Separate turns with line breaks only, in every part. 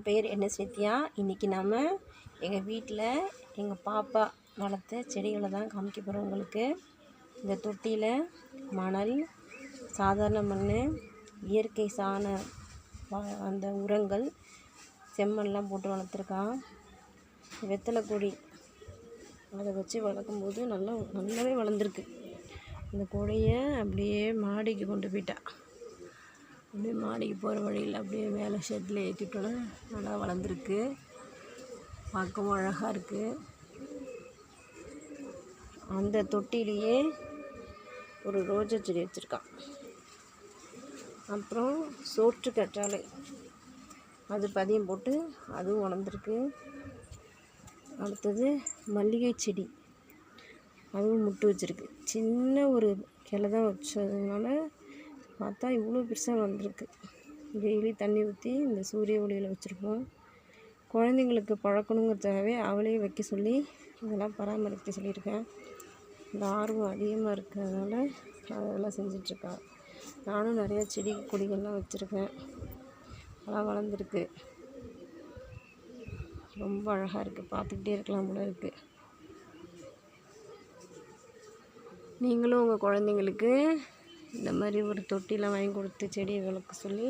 என் பேர் என்ன ஸ்வித்யா இன்றைக்கி நாம் எங்கள் வீட்டில் எங்கள் பாப்பா வளர்த்த செடிகளை தான் காமிக்க போகிறோம் உங்களுக்கு. இந்த தொட்டியில் மணல் சாதாரண மண் இயற்கை சாண வ- அந்த உரங்கள் செம்மண்லாம் போட்டு வளர்த்துருக்கான் வெத்தலை கொடி அதை வச்சு வளர்க்கும்போது நல்லா நல்லாவே வளர்ந்துருக்கு. அந்த கொடியை அப்படியே மாடிக்கு கொண்டு போயிட்டா. அப்படியே மாடிக்கு போகிற வழியில் அப்படியே மேலே ஷெட்டில் ஏற்றிட்டோன்னா நல்லா வளர்ந்துருக்கு. பார்க்கவும் அழகாக இருக்குது அந்த தொட்டிலேயே ஒரு ரோஜா செடி வச்சுருக்கான். அப்புறம் சோற்று கற்றாழை. அது பதியம் போட்டு அதுவும் வளர்ந்துருக்கு. அடுத்தது மல்லிகை செடி. அதுவும் முட்டு வச்சுருக்கு. சின்ன ஒரு கிளை தான் வச்சதுனால பார்த்தா இவ்வளோ பெருசாக வந்திருக்கு. டெய்லி தண்ணி ஊற்றி இந்த சூரிய ஒளியில் வச்சுருப்போம் குழந்தைங்களுக்கு பழக்கணுங்கிறதுக்காகவே அவளே வைக்க சொல்லி இதெல்லாம் பராமரிக்க சொல்லியிருக்கேன். இந்த ஆர்வம் அதிகமாக இருக்கிறதுனால அதெல்லாம் செஞ்சிட்ருக்கா. நானும் நிறையா செடி கொடிகள்லாம் வச்சுருக்கேன். அதெல்லாம் வளர்ந்துருக்கு. ரொம்ப அழகாக இருக்குது பார்த்துக்கிட்டே இருக்கலாம் போல இருக்குது நீங்களும் உங்கள் குழந்தைங்களுக்கு இந்த மாதிரி ஒரு தொட்டிலாம் வாங்கி கொடுத்து செடியை வளர்க்க சொல்லி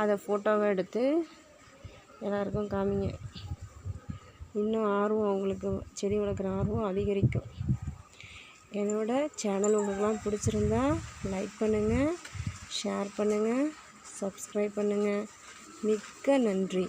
அதை ஃபோட்டோவை எடுத்து எல்லாருக்கும் காமிங்க. இன்னும் ஆர்வம் அவங்களுக்கு செடி வளர்க்குற ஆர்வம் அதிகரிக்கும். என்னோடய சேனல் உங்களுக்குலாம் பிடிச்சிருந்தா லைக் பண்ணுங்கள் ஷேர் பண்ணுங்கள் சப்ஸ்கிரைப் பண்ணுங்கள் மிக்க நன்றி.